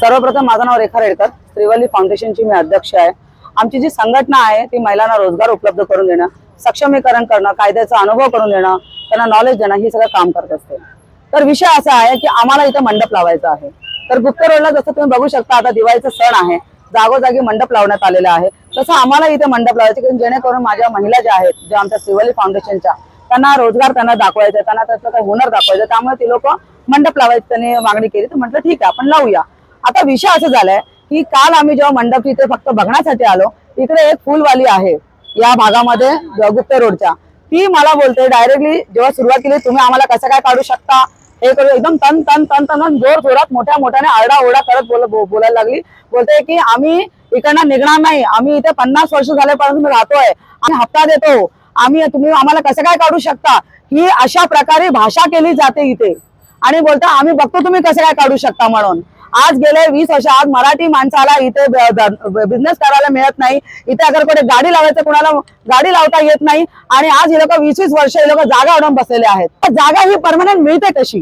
सर्वप्रथम माझं नाव रेखा रेडकर. त्रिवली फाउंडेशनची मी अध्यक्ष आहे. आमची जी संघटना आहे ती महिलांना रोजगार उपलब्ध करून देणं सक्षमीकरण करणं कायद्याचा अनुभव करून देणं त्यांना नॉलेज देणं हे सगळं काम करत असते. तर विषय असा आहे की आम्हाला इथं मंडप लावायचा आहे. तर गुप्त रोडला जसं तुम्ही बघू शकता आता दिवाळीचा सण आहे. जागोजागी मंडप लावण्यात आलेला आहे. तसं आम्हाला इथे मंडप लावायचे कारण जेणेकरून माझ्या महिला ज्या आहेत ज्या आमच्या सिवली फाउंडेशनच्या त्यांना रोजगार त्यांना दाखवायचा त्यांना त्याचं काही हुनर दाखवायचं त्यामुळे ती लोक मंडप लावायची त्यांनी मागणी केली. तर म्हटलं ठीक आहे आपण लावूया. आता विषय असं झालाय की काल आम्ही जेव्हा मंडप इथे फक्त बघण्यासाठी आलो इकडे एक फुलवाली आहे या भागामध्ये गुप्त रोडच्या. ती मला बोलते डायरेक्टली जेव्हा सुरुवात केली तुम्ही आम्हाला कसं काय काढू शकता? हे करू एकदम तन तन तन तन जोर जोरात मोठ्या मोठ्याने आरडा ओरडा करत बोल बोलायला लागली. बोलते की आम्ही इकडनं निघणार नाही. आम्ही इथे पन्नास वर्ष झाल्यापासून राहतोय. आम्ही हप्ता देतो. आम्ही तुम्ही आम्हाला कसं काय काढू शकता? ही अशा प्रकारे भाषा केली जाते इथे. आणि बोलता आम्ही बघतो तुम्ही कसं काय काढू शकता म्हणून. आज गेले वीस वर्ष आज मराठी माणसाला इथे बिझनेस करायला मिळत नाही. इथे अगर कुठे गाडी लावायचं कोणाला गाडी लावता येत नाही. आणि आज हे लोक वीस वीस वर्ष हे लोक जागा अडवून बसलेले आहेत. तर जागा ही परमनंट मिळते कशी?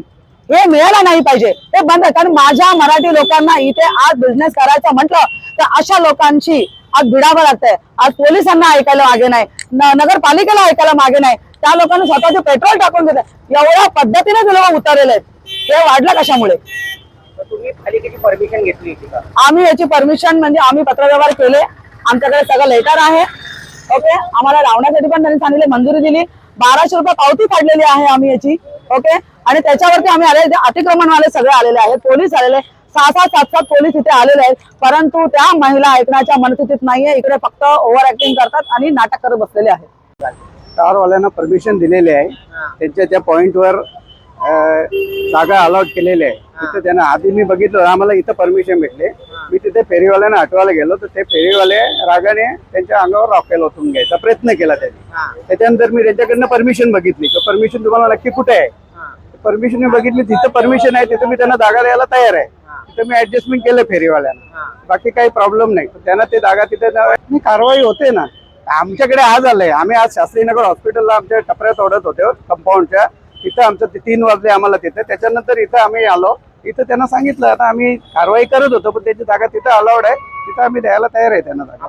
हे मिळायला नाही पाहिजे. हे बंद कारण माझ्या मराठी लोकांना इथे आज बिझनेस करायचं म्हटलं तर अशा लोकांची आज भिडावं लागतंय. आज पोलिसांना ऐकायला मागे नाही. न- नगरपालिकेला ऐकायला मागे नाही. त्या लोकांनी स्वतःचे पेट्रोल टाकून घेत एवढ्या पद्धतीने ते लोक उतरलेले आहेत. हे वाढलं कशामुळे? तुम्ही पालिकेची परमिशन घेतली होती का? आम्ही याची परमिशन म्हणजे आम्ही पत्रव्यवहार केले. आमच्याकडे सगळं लेटर आहे. ओके आम्हाला लावण्यासाठी पण त्यांनी सांगितले मंजुरी दिली. बाराशे रुपये पावती फाडलेली आहे आम्ही याची. ओके आणि त्याच्यावरती आम्ही आले अतिक्रमणवाले सगळे आलेले आहेत पोलीस आलेले सहा सहा सात सात पोलीस इथे आलेले आहेत. परंतु त्या महिला ऐकण्याच्या मनस्थितीत नाहीये. इकडे फक्त ओव्हर ऍक्टिंग करतात आणि नाटक करत बसलेले आहेत. कारवाल्यांना परमिशन दिलेली आहे. त्यांच्या त्या पॉइंटवर जागा अलॉट केलेली आहे. तिथे त्यांना आधी मी बघितलं आम्हाला इथं परमिशन भेटले. मी तिथे फेरीवाल्यांना हटवायला गेलो तर ते फेरीवाले रागाने त्यांच्या अंगावर रॉकेल ओतून घ्यायचा प्रयत्न केला त्यांनी. त्याच्यानंतर मी त्यांच्याकडनं परमिशन बघितली. की परमिशन तुम्हाला नक्की कुठे आहे? परमिशन मी बघितली तिथं परमिशन आहे तिथं मी त्यांना जागा द्यायला तयार आहे. तिथं मी ऍडजस्टमेंट केलं फेरीवाल्यांना. बाकी काही प्रॉब्लेम नाही. त्यांना ते जागा तिथे कारवाई होते ना. आमच्याकडे आज आलंय. आम्ही आज शास्त्रीनगर हॉस्पिटलला आमच्या टपऱ्यात ओढत होते कंपाऊंडच्या तिथं आमचं ते तीन वाजले आम्हाला तिथं. त्याच्यानंतर इथं आम्ही आलो. इथं त्यांना सांगितलं आता आम्ही कारवाई करत होतो पण त्याची जागा तिथं अलाउड आहे. तिथं आम्ही द्यायला तयार आहे त्यांना जागा.